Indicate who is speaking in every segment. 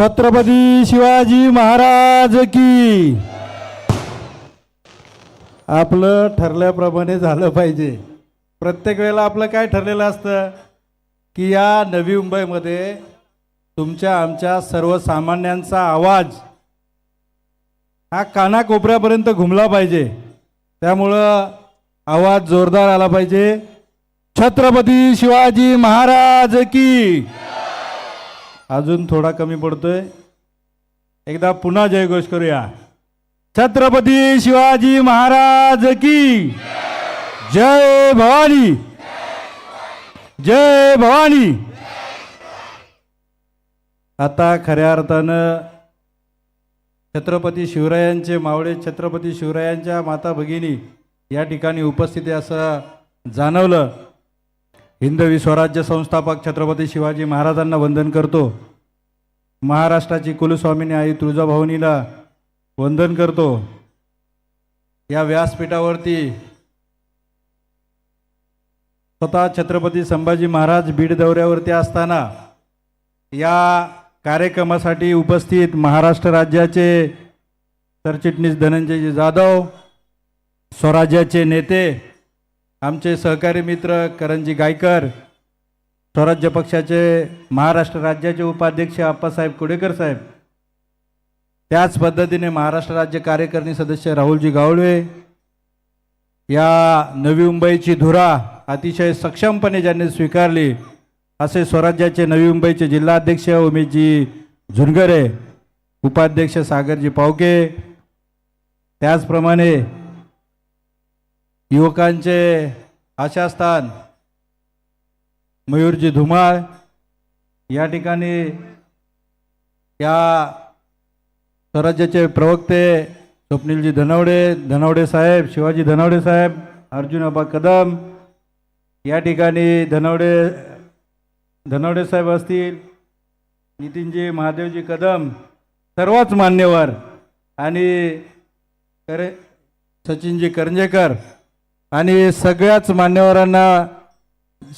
Speaker 1: छत्रपती शिवाजी महाराज की. आपलं ठरल्याप्रमाणे झालं पाहिजे. प्रत्येक वेळेला आपलं काय ठरलेलं असतं? की या नवी मुंबईमध्ये तुमच्या आमच्या सर्वसामान्यांचा आवाज हा कानाकोपऱ्यापर्यंत घुमला पाहिजे. त्यामुळं आवाज जोरदार आला पाहिजे. छत्रपती शिवाजी महाराज की. अजून थोडा कमी पडतोय. एकदा पुन्हा जयघोष करूया. छत्रपती शिवाजी महाराज की जय भवानी. जय भवानी. आता खऱ्या अर्थानं छत्रपती शिवरायांचे मावळे छत्रपती शिवरायांच्या माता भगिनी या ठिकाणी उपस्थित असं जाणवलं. हिंदवी स्वराज्य संस्थापक छत्रपती शिवाजी महाराजांना वंदन करतो. महाराष्ट्राची कुलस्वामिनी आई तुळजाभवानीला वंदन करतो. या व्यासपीठावरती स्वतः छत्रपती संभाजी महाराज बीड दौऱ्यावरती असताना या कार्यक्रमासाठी उपस्थित महाराष्ट्र राज्याचे सरचिटणीस धनंजयजी जाधव स्वराज्याचे नेते आमचे सहकारी मित्र करंजी गायकर स्वराज्य पक्षाचे महाराष्ट्र राज्याचे उपाध्यक्ष आप्पासाहेब कुडेकर साहेब त्याच पद्धतीने महाराष्ट्र राज्य कार्यकारिणी सदस्य राहुलजी गावळे या नवी मुंबईची धुरा अतिशय सक्षमपणे ज्यांनी स्वीकारली असे स्वराज्याचे नवी मुंबईचे जिल्हाध्यक्ष उमेशजी झुनगरे उपाध्यक्ष सागरजी पावके त्याचप्रमाणे युवकांचे आशास्थान मयूरजी धुमाळ या ठिकाणी या स्वराज्याचे प्रवक्ते स्वप्नीलजी धनवडे धनवडे साहेब शिवाजी धनवडे साहेब अर्जुन अबा कदम या ठिकाणी धनवडे धनवडे साहेब असतील नितीनजी महादेवजी कदम सर्वच मान्यवर आणि करे सचिनजी करंजेकर आणि सगळ्याच मान्यवरांना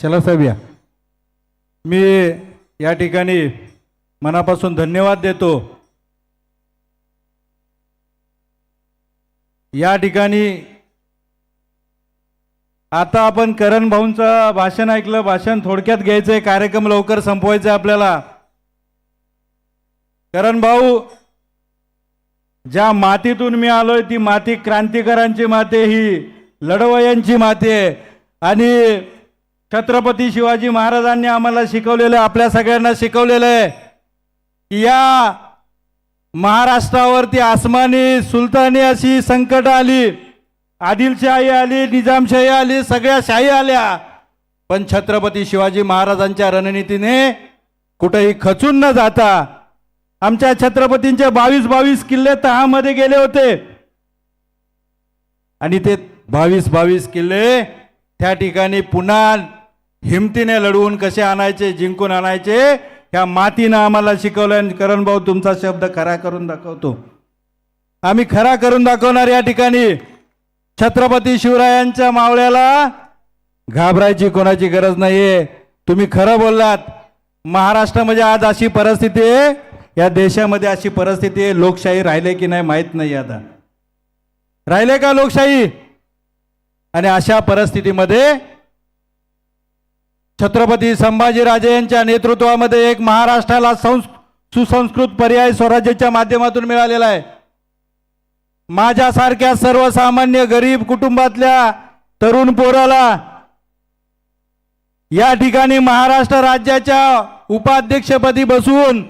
Speaker 1: शलासाहेब या. मी या ठिकाणी मनापासून धन्यवाद देतो. या ठिकाणी आता आपण करण भाऊंचं भाषण ऐकलं. भाषण थोडक्यात घ्यायचंय. कार्यक्रम लवकर संपवायचं आपल्याला. करण भाऊ ज्या मातीतून मी आलोय ती माती क्रांतिकारांची माती ही लढवयांची माती आहे. आणि छत्रपती शिवाजी महाराजांनी आम्हाला शिकवलेलं आपल्या सगळ्यांना शिकवलेलं आहे की या महाराष्ट्रावरती आसमानी सुलतानी अशी संकट आली आदिलशाही आली निजामशाही आली सगळ्या शाही आल्या. पण छत्रपती शिवाजी महाराजांच्या रणनीतीने कुठेही खचून न जाता आमच्या छत्रपतींचे बावीस बावीस किल्ले तहामध्ये गेले होते. आणि ते बावीस बावीस किल्ले त्या ठिकाणी पुन्हा हिमतीने लढवून कसे आणायचे जिंकून आणायचे ह्या मातीनं आम्हाला शिकवलं आणि करण भाऊ तुमचा शब्द खरा करून दाखवतो. आम्ही खरा करून दाखवणार या ठिकाणी. छत्रपती शिवरायांच्या मावळ्याला घाबरायची कोणाची गरज नाहीये. तुम्ही खरं बोललात. महाराष्ट्रामध्ये आज अशी परिस्थिती आहे. या देशामध्ये अशी परिस्थिती आहे. लोकशाही राहिले की नाही माहीत नाही आता. राहिले का लोकशाही? आणि अशा परिस्थितीमध्ये छत्रपती संभाजीराजे यांच्या नेतृत्वामध्ये एक महाराष्ट्राला संस् सुसंस्कृत पर्याय स्वराज्याच्या माध्यमातून मिळालेला आहे. माझ्यासारख्या सर्वसामान्य गरीब कुटुंबातल्या तरुण पोराला या ठिकाणी महाराष्ट्र राज्याच्या उपाध्यक्षपदी बसून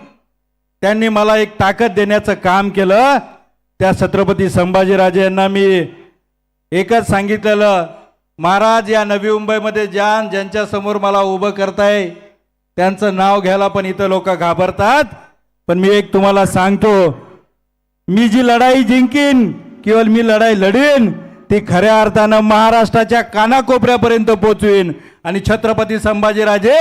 Speaker 1: त्यांनी मला एक ताकद देण्याचं काम केलं. त्या छत्रपती संभाजीराजे यांना मी एकच सांगितलेलं महाराज या नवी मुंबईमध्ये ज्या ज्यांच्या समोर मला उभं करताय त्यांचं नाव घ्यायला पण इथं लोक घाबरतात. पण मी एक तुम्हाला सांगतो मी जी लढाई जिंकीन केवळ मी लढाई लढीन ती खऱ्या अर्थानं महाराष्ट्राच्या कानाकोपऱ्यापर्यंत पोचवीन. आणि छत्रपती संभाजीराजे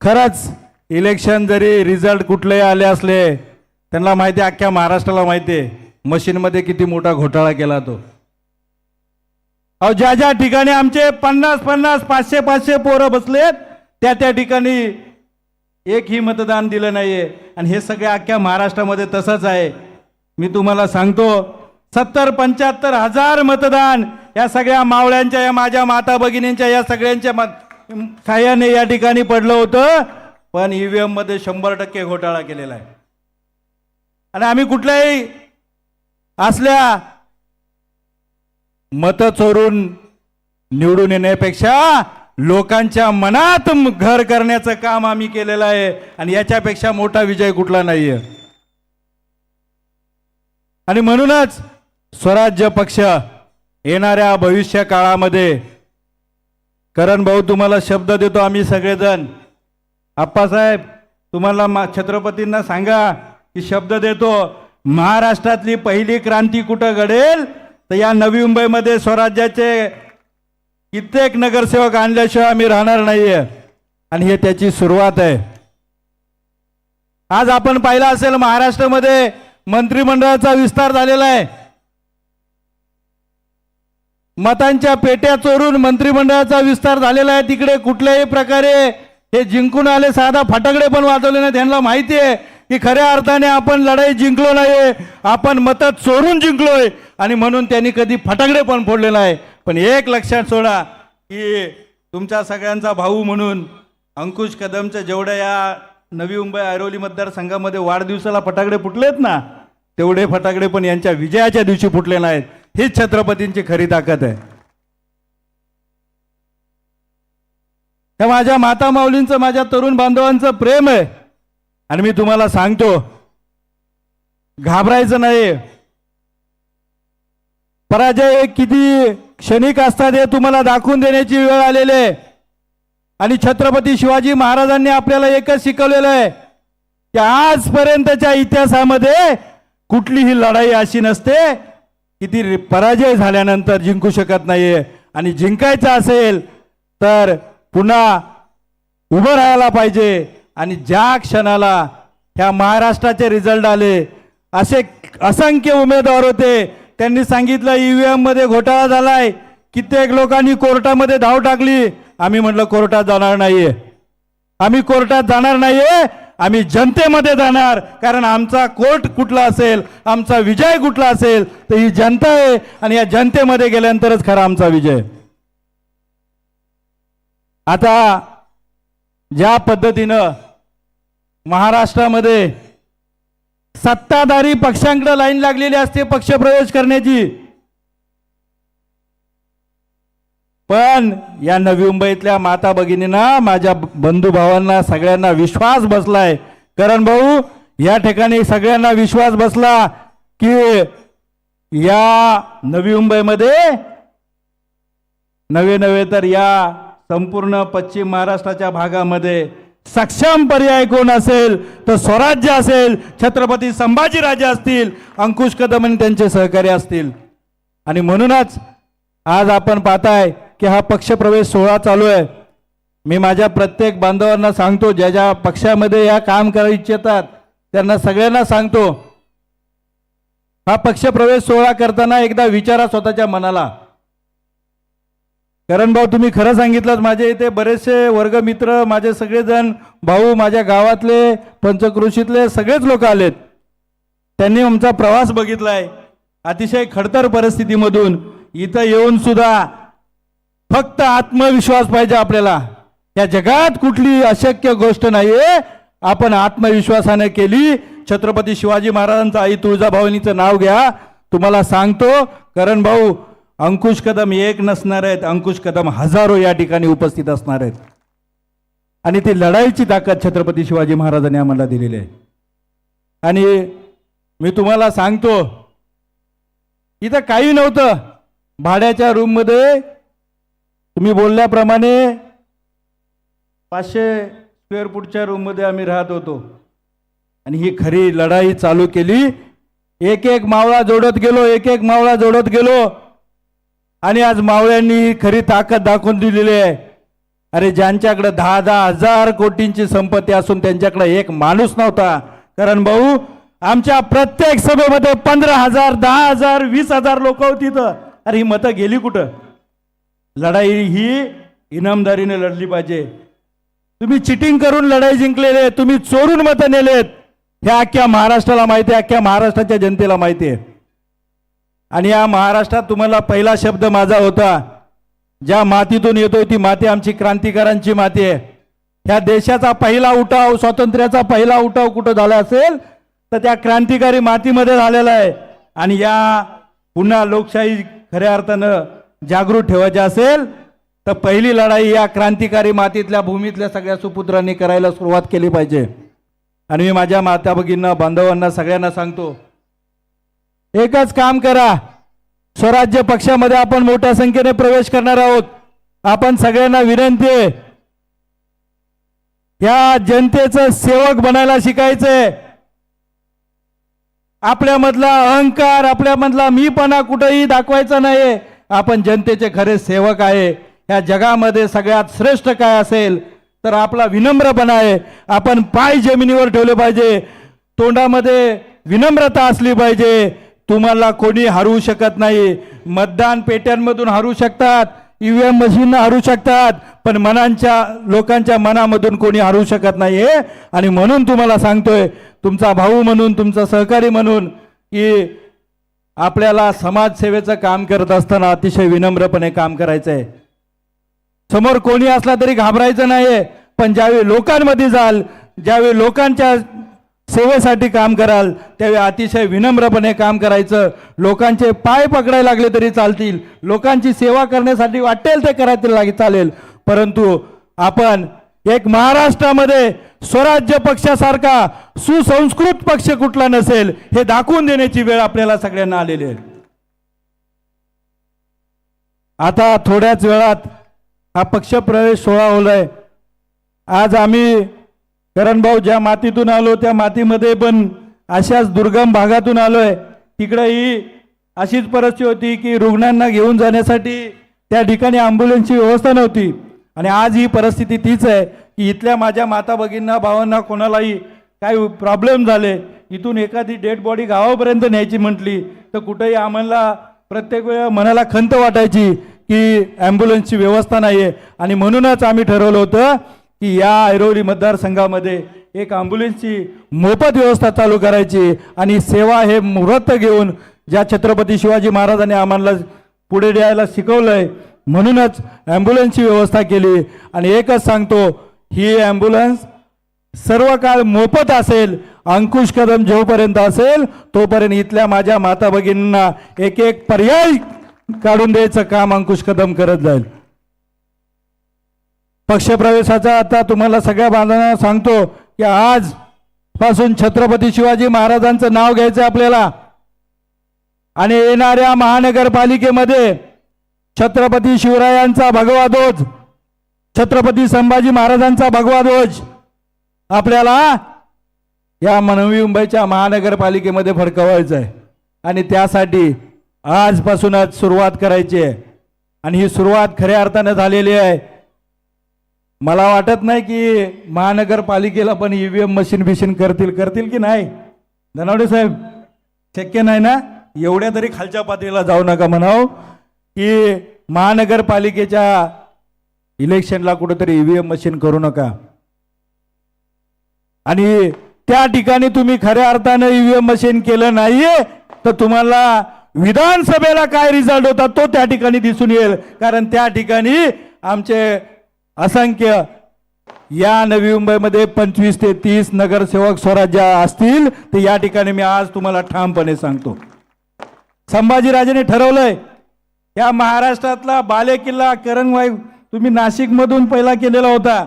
Speaker 1: खरंच इलेक्शन जरी रिझल्ट कुठलेही आले असले त्यांना माहिती आहे, अख्ख्या महाराष्ट्राला माहिती आहे मशीनमध्ये किती मोठा घोटाळा केला तो. अहो ज्या ज्या ठिकाणी आमचे पन्नास पन्नास पाचशे पाचशे पोरं बसलेत त्या त्या ठिकाणी एकही मतदान दिलं नाहीये. आणि हे सगळ्या अख्ख्या महाराष्ट्रामध्ये तसंच आहे. मी तुम्हाला सांगतो सत्तर पंच्याहत्तर हजार मतदान या सगळ्या मावळ्यांच्या या माझ्या माता भगिनींच्या या सगळ्यांच्या साह्याने या ठिकाणी पडलं होतं. पण ईव्हीएममध्ये शंभर टक्के घोटाळा केलेला आहे. आणि आम्ही कुठल्याही असल्या मतं चोरून निवडून येण्यापेक्षा लोकांच्या मनात घर करण्याचं काम आम्ही केलेलं आहे आणि याच्यापेक्षा मोठा विजय कुठला नाहीये. आणि म्हणूनच स्वराज्य पक्ष येणाऱ्या भविष्य काळामध्ये करण भाऊ तुम्हाला शब्द देतो आम्ही सगळेजण. आप्पासाहेब तुम्हाला मा छत्रपतींना सांगा की शब्द देतो महाराष्ट्रातली पहिली क्रांती कुठं घडेल? तर या नवी मुंबईमध्ये स्वराज्याचे कित्येक नगरसेवक आणल्याशिवाय आम्ही राहणार नाहीये. आणि हे त्याची सुरुवात आहे. आज आपण पाहिलं असेल महाराष्ट्रामध्ये मंत्रिमंडळाचा विस्तार झालेला आहे. मतांच्या पेट्या चोरून मंत्रिमंडळाचा विस्तार झालेला आहे. तिकडे कुठल्याही प्रकारे हे जिंकून आले साधा फटाकडे पण वाजवले नाही त्यांना माहिती आहे की खऱ्या अर्थाने आपण लढाई जिंकलो नाही आपण मत चोरून जिंकलोय. आणि म्हणून त्यांनी कधी फटाकडे पण फोडले नाही. पण एक लक्षात सोडा की तुमच्या सगळ्यांचा भाऊ म्हणून अंकुश कदमच्या जेवढ्या या नवी मुंबई ऐरोली मतदारसंघामध्ये वाढदिवसाला फटाकडे फुटलेत ना तेवढे फटाकडे पण यांच्या विजयाच्या दिवशी फुटले नाहीत. हीच छत्रपतींची खरी ताकद आहे. त्या माझ्या माता माऊलींचं माझ्या तरुण बांधवांचं प्रेम आहे. आणि मी तुम्हाला सांगतो घाबरायचं नाही. पराजय किती क्षणिक असतात हे तुम्हाला दाखवून देण्याची वेळ आलेली आहे. आणि छत्रपती शिवाजी महाराजांनी आपल्याला एकच शिकवलेलं आहे की आजपर्यंतच्या इतिहासामध्ये कुठलीही लढाई अशी नसते की ती पराजय झाल्यानंतर जिंकू शकत नाहीये. आणि जिंकायचं असेल तर पुन्हा उभं राहायला पाहिजे. आणि ज्या क्षणाला ह्या महाराष्ट्राचे रिझल्ट आले असे असंख्य उमेदवार होते त्यांनी सांगितलं ईव्हीएममध्ये घोटाळा झालाय. कित्येक लोकांनी कोर्टामध्ये धाव टाकली. आम्ही म्हटलं कोर्टात जाणार नाहीये. आम्ही कोर्टात जाणार नाहीये. आम्ही जनतेमध्ये जाणार. कारण आमचा कोर्ट कुठला असेल आमचा विजय कुठला असेल तर ही जनता आहे. आणि या जनतेमध्ये गेल्यानंतरच खरा आमचा विजय. आता ज्या पद्धतीनं महाराष्ट्रामध्ये सत्ताधारी पक्षांकडे लाईन लागलेली असते पक्षप्रवेश करण्याची. पण या नवी मुंबईतल्या माता भगिनींना माझ्या बंधू भावांना सगळ्यांना विश्वास बसलाय. करण भाऊ या ठिकाणी सगळ्यांना विश्वास बसला की या नवी मुंबईमध्ये नवे नवे तर या संपूर्ण पश्चिम महाराष्ट्राच्या भागामध्ये सक्षम पर्याय कोण असेल तर स्वराज्य असेल छत्रपती संभाजीराजे असतील अंकुश कदम आणि त्यांचे सहकारी असतील. आणि म्हणूनच आज आपण पाहताय की हा पक्षप्रवेश सोहळा चालू आहे. मी माझ्या प्रत्येक बांधवांना सांगतो ज्या ज्या पक्षामध्ये या काम करू इच्छितात त्यांना सगळ्यांना सांगतो हा पक्षप्रवेश सोहळा करताना एकदा विचारा स्वतःच्या मनाला. करण भाऊ तुम्ही खरं सांगितलं माझे इथे बरेचसे वर्गमित्र माझे सगळेजण भाऊ माझ्या गावातले पंचकृषीतले सगळेच लोक आलेत. त्यांनी आमचा प्रवास बघितलाय. अतिशय खडतर परिस्थितीमधून इथं येऊन सुद्धा फक्त आत्मविश्वास पाहिजे आपल्याला. या जगात कुठली अशक्य गोष्ट नाहीये. आपण आत्मविश्वासाने केली. छत्रपती शिवाजी महाराजांचं आई तुळजाभवानीचं नाव घ्या. तुम्हाला सांगतो करण भाऊ अंकुश कदम एक नसणार आहेत अंकुश कदम हजारो या ठिकाणी उपस्थित असणार आहेत. आणि ती लढाईची ताकद छत्रपती शिवाजी महाराजांनी आम्हाला दिलेली आहे. आणि मी तुम्हाला सांगतो इथं काही नव्हतं. भाड्याच्या रूममध्ये तुम्ही बोलल्याप्रमाणे पाचशे स्क्वेअर फूटच्या रूममध्ये आम्ही राहत होतो. आणि ही खरी लढाई चालू केली. एक एक मावळा जोडत गेलो एक एक मावळा जोडत गेलो. आणि आज मावळ्यांनी खरी ताकद दाखवून दिलेली आहे. अरे ज्यांच्याकडे दहा दहा हजार कोटींची संपत्ती असून त्यांच्याकडे एक माणूस नव्हता. कारण भाऊ आमच्या प्रत्येक सभेमध्ये पंधरा हजार दहा हजार वीस हजार लोक होती तर अरे ही मतं गेली कुठं? लढाई ही इनामदारीने लढली पाहिजे. तुम्ही चिटिंग करून लढाई जिंकलेले तुम्ही चोरून मतं नेलेत. हे अख्ख्या महाराष्ट्राला माहिती आहे अख्ख्या महाराष्ट्राच्या जनतेला माहिती आहे. आणि या महाराष्ट्रात तुम्हाला पहिला शब्द माझा होता ज्या मातीतून येतोय ती माती आमची क्रांतिकारांची माती आहे. ह्या देशाचा पहिला उठाव स्वातंत्र्याचा पहिला उठाव कुठं झाला असेल तर त्या क्रांतिकारी मातीमध्ये झालेला आहे. आणि या पुन्हा लोकशाही खऱ्या अर्थानं जागृत ठेवायची असेल तर पहिली लढाई या क्रांतिकारी मातीतल्या भूमीतल्या सगळ्या सुपुत्रांनी करायला सुरुवात केली पाहिजे. आणि मी माझ्या माता भगिनींना बांधवांना सगळ्यांना सांगतो एकच काम करा. स्वराज्य पक्षामध्ये आपण मोठ्या संख्येने प्रवेश करणार आहोत. आपण सगळ्यांना विनंती आहे. या जनतेचं सेवक बनायला शिकायचंय. आपल्यामधला अहंकार आपल्यामधला मीपणा कुठेही दाखवायचा नाही आपण जनतेचे खरे सेवक आहे. या जगामध्ये सगळ्यात श्रेष्ठ काय असेल तर आपला विनम्रपणा आहे. आपण पाय जमिनीवर ठेवले पाहिजे. तोंडामध्ये विनम्रता असली पाहिजे. तुम्हाला कोणी हरवू शकत नाही. मतदान पेट्यांमधून हरू शकतात ईव्हीएम मशीन हरू शकतात पण मनांच्या लोकांच्या मनामधून कोणी हरू शकत नाही आणि म्हणून तुम्हाला सांगतोय तुमचा भाऊ म्हणून तुमचा सहकारी म्हणून की आपल्याला समाजसेवेचं काम करत असताना अतिशय विनम्रपणे काम करायचं आहे समोर कोणी असला तरी घाबरायचं नाहीये पण ज्यावेळी लोकांमध्ये जाल ज्यावेळी लोकांच्या सेवेसाठी काम कराल त्यावेळी अतिशय विनम्रपणे काम करायचं. लोकांचे पाय पकडायला लागले तरी चालतील. लोकांची सेवा करण्यासाठी वाटेल ते करायला लागे चालेल. परंतु आपण एक महाराष्ट्रामध्ये स्वराज्य पक्षासारखा सुसंस्कृत पक्ष कुठला नसेल हे दाखवून देण्याची वेळ आपल्याला सगळ्यांना आलेली आहे. आता थोड्याच वेळात हा पक्षप्रवेश सोहळा होलाय आज आम्ही करण भाऊ ज्या मातीतून आलो त्या मातीमध्ये पण अशाच दुर्गम भागातून आलोय. तिकडेही अशीच परिस्थिती होती की रुग्णांना घेऊन जाण्यासाठी त्या ठिकाणी ॲम्ब्युलन्सची व्यवस्था नव्हती. आणि आज ही परिस्थिती तीच आहे की इथल्या माझ्या माता भगिनींना भावांना कोणालाही काही प्रॉब्लेम झाले इथून एखादी डेड बॉडी गावापर्यंत न्यायची म्हटली तर कुठेही आम्हाला प्रत्येक वेळा मनाला खंत वाटायची की ॲम्ब्युलन्सची व्यवस्था नाही आहे आणि म्हणूनच आम्ही ठरवलं होतं की या ऐरोली मतदारसंघामध्ये एक ॲम्ब्युलन्सची मोफत व्यवस्था चालू करायची आणि सेवा हे मुहूर्त घेऊन ज्या छत्रपती शिवाजी महाराजांनी आम्हाला पुढे द्यायला शिकवलं आहे म्हणूनच ॲम्ब्युलन्सची व्यवस्था केली. आणि एकच सांगतो ही ॲम्ब्युलन्स सर्व काळ मोफत असेल अंकुश कदम जोपर्यंत असेल तोपर्यंत इथल्या माझ्या माता भगिनींना एक एक पर्याय काढून द्यायचं काम अंकुश कदम करत जाईल. पक्षप्रवेशाचा आता तुम्हाला सगळ्या बांधवांना सांगतो की आज पासून छत्रपती शिवाजी महाराजांचं नाव घ्यायचं आपल्याला. आणि येणाऱ्या महानगरपालिकेमध्ये छत्रपती शिवरायांचा भगवा ध्वज छत्रपती संभाजी महाराजांचा भगवा ध्वज आपल्याला या मनवी मुंबईच्या महानगरपालिकेमध्ये फडकवायचं आहे. आणि त्यासाठी आजपासूनच सुरुवात करायची आहे. आणि ही सुरुवात खऱ्या अर्थानं झालेली आहे. मला वाटत नाही की महानगरपालिकेला पण ईव्हीएम मशीन बिशीन करतील करतील की नाही? धनावडे साहेब शक्य नाही ना? एवढ्या तरी खालच्या पातळीला जाऊ नका म्हणाव की महानगरपालिकेच्या इलेक्शनला कुठेतरी ईव्हीएम मशीन करू नका. आणि त्या ठिकाणी तुम्ही खऱ्या अर्थानं ईव्हीएम मशीन केलं नाहीये तर तुम्हाला विधानसभेला काय रिझल्ट होता तो त्या ठिकाणी दिसून येईल. कारण त्या ठिकाणी आमचे असंख्य या नवी मुंबईमध्ये पंचवीस ते तीस नगरसेवक स्वराज्य असतील तर या ठिकाणी मी आज तुम्हाला ठामपणे सांगतो. संभाजीराजेने ठरवलंय या महाराष्ट्रातला बालेकिल्ला करंगवाई तुम्ही नाशिकमधून पहिला केलेला होता.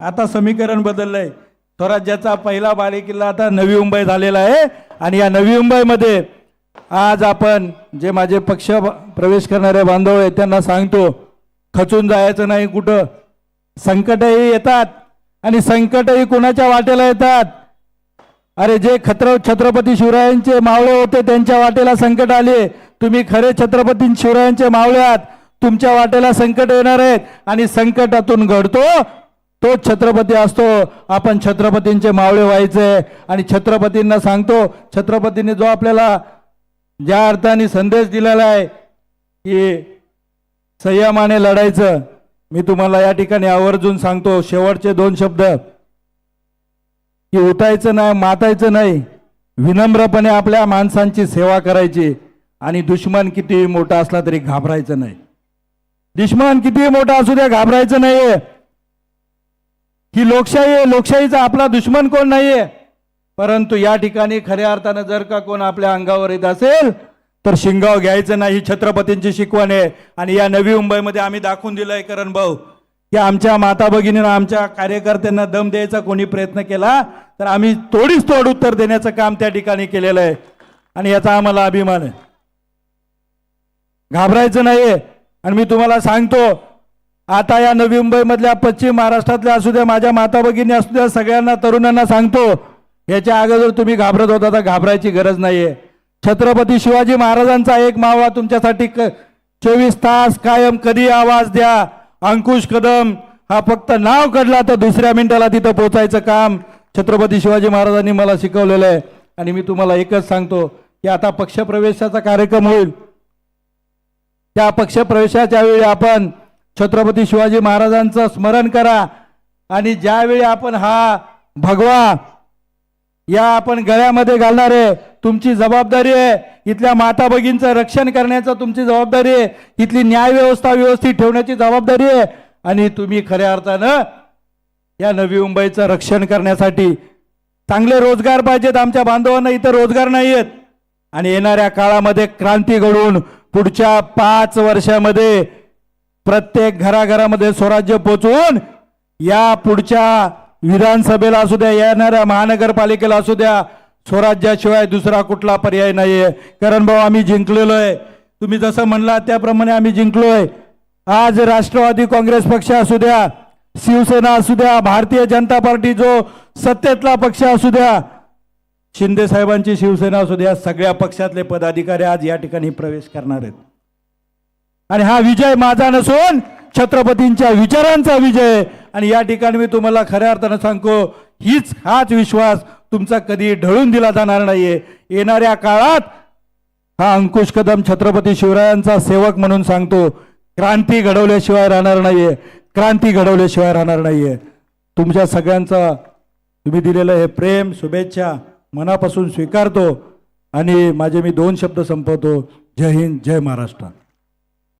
Speaker 1: आता समीकरण बदललंय. स्वराज्याचा पहिला बालेकिल्ला आता नवी मुंबई झालेला आहे. आणि या नवी मुंबईमध्ये आज आपण जे माझे पक्ष प्रवेश करणारे बांधव आहेत त्यांना सांगतो खचून जायचं नाही कुठं. संकटही येतात आणि संकटही कोणाच्या वाटेला येतात? अरे जे खत्र छत्रपती शिवरायांचे मावळे होते त्यांच्या वाटेला संकट आले. तुम्ही खरे छत्रपती शिवरायांचे मावळे आहात. तुमच्या वाटेला संकट येणार आहेत आणि संकटातून घडतो तो छत्रपती असतो. आपण छत्रपतींचे मावळे व्हायचे आणि छत्रपतींना सांगतो छत्रपतींनी जो आपल्याला ज्या अर्थाने संदेश दिलेला आहे की संयमाने लढायचं मी तुम्हाला या ठिकाणी आवर्जून सांगतो शेवटचे दोन शब्द. की उठायचं नाही मातायचं नाही विनम्रपणे आपल्या माणसांची सेवा करायची आणि दुश्मन कितीही मोठा असला तरी घाबरायचं नाही. दुश्मन कितीही मोठा असू द्या घाबरायचं नाहीये. ही लोकशाही आहे लोकशाहीचा आपला दुश्मन कोण नाहीये? परंतु या ठिकाणी खऱ्या अर्थानं जर का कोण आपल्या अंगावर येत असेल तर शिंगाव घ्यायचं नाही ही छत्रपतींची शिकवण आहे. आणि या नवी मुंबईमध्ये आम्ही दाखवून दिलंय करण भाऊ की आमच्या माता भगिनीनं आमच्या कार्यकर्त्यांना दम द्यायचा कोणी प्रयत्न केला तर आम्ही तोडीच तोड उत्तर देण्याचं काम त्या ठिकाणी केलेलं आहे. आणि याचा आम्हाला अभिमान आहे. घाबरायचं नाहीये. आणि मी तुम्हाला सांगतो आता या नवी मुंबईमधल्या पश्चिम महाराष्ट्रातल्या असू द्या माझ्या माता भगिनी असू द्या सगळ्यांना तरुणांना सांगतो याच्या अगोदर तुम्ही घाबरत होता तर घाबरायची गरज नाहीये. छत्रपती शिवाजी महाराजांचा एक मावा तुमच्यासाठी चोवीस तास कायम कधी आवाज द्या? अंकुश कदम. हा फक्त नाव काढला तर दुसऱ्या मिनिटाला तिथं पोचायचं काम छत्रपती शिवाजी महाराजांनी मला शिकवलेलं आहे. आणि मी तुम्हाला एकच सांगतो की आता पक्षप्रवेशाचा कार्यक्रम होईल. त्या पक्षप्रवेशाच्या वेळी आपण छत्रपती शिवाजी महाराजांचं स्मरण करा. आणि ज्यावेळी आपण हा भगवा या आपण गळ्यामध्ये घालणार आहे. तुमची जबाबदारी आहे. इथल्या माता भगिनीचं रक्षण करण्याचं तुमची जबाबदारी आहे. इथली न्याय व्यवस्था व्यवस्थित ठेवण्याची जबाबदारी आहे. आणि तुम्ही खऱ्या अर्थानं या नवी मुंबईचं रक्षण करण्यासाठी चांगले रोजगार पाहिजेत आमच्या बांधवांना. इथं रोजगार नाही आहेत आणि येणाऱ्या काळामध्ये क्रांती घडवून पुढच्या पाच वर्षामध्ये प्रत्येक घराघरामध्ये स्वराज्य पोचवून या पुढच्या विधानसभेला असू द्या येणाऱ्या महानगरपालिकेला असू द्या स्वराज्याशिवाय दुसरा कुठला पर्याय नाहीये. कारण भाऊ आम्ही जिंकलेलो आहे तुम्ही जसं म्हणला त्याप्रमाणे आम्ही जिंकलोय. आज राष्ट्रवादी काँग्रेस पक्ष असू द्या शिवसेना असू द्या भारतीय जनता पार्टी जो सत्तेतला पक्ष असू द्या शिंदे साहेबांची शिवसेना असू द्या सगळ्या पक्षातले पदाधिकारी आज या ठिकाणी प्रवेश करणार आहेत. आणि हा विजय माझा नसून छत्रपतींच्या विचारांचा विजय. आणि या ठिकाणी मी तुम्हाला खऱ्या अर्थानं सांगतो हीच हाच विश्वास तुमचा कधी ढळून दिला जाणार नाहीये. येणाऱ्या काळात हा अंकुश कदम छत्रपती शिवरायांचा सेवक म्हणून सांगतो क्रांती घडवल्याशिवाय राहणार नाहीये. क्रांती घडवल्याशिवाय राहणार नाहीये. तुमच्या सगळ्यांचा तुम्ही दिलेलं हे प्रेम शुभेच्छा मनापासून स्वीकारतो आणि माझे मी दोन शब्द संपवतो. जय हिंद जय महाराष्ट्र.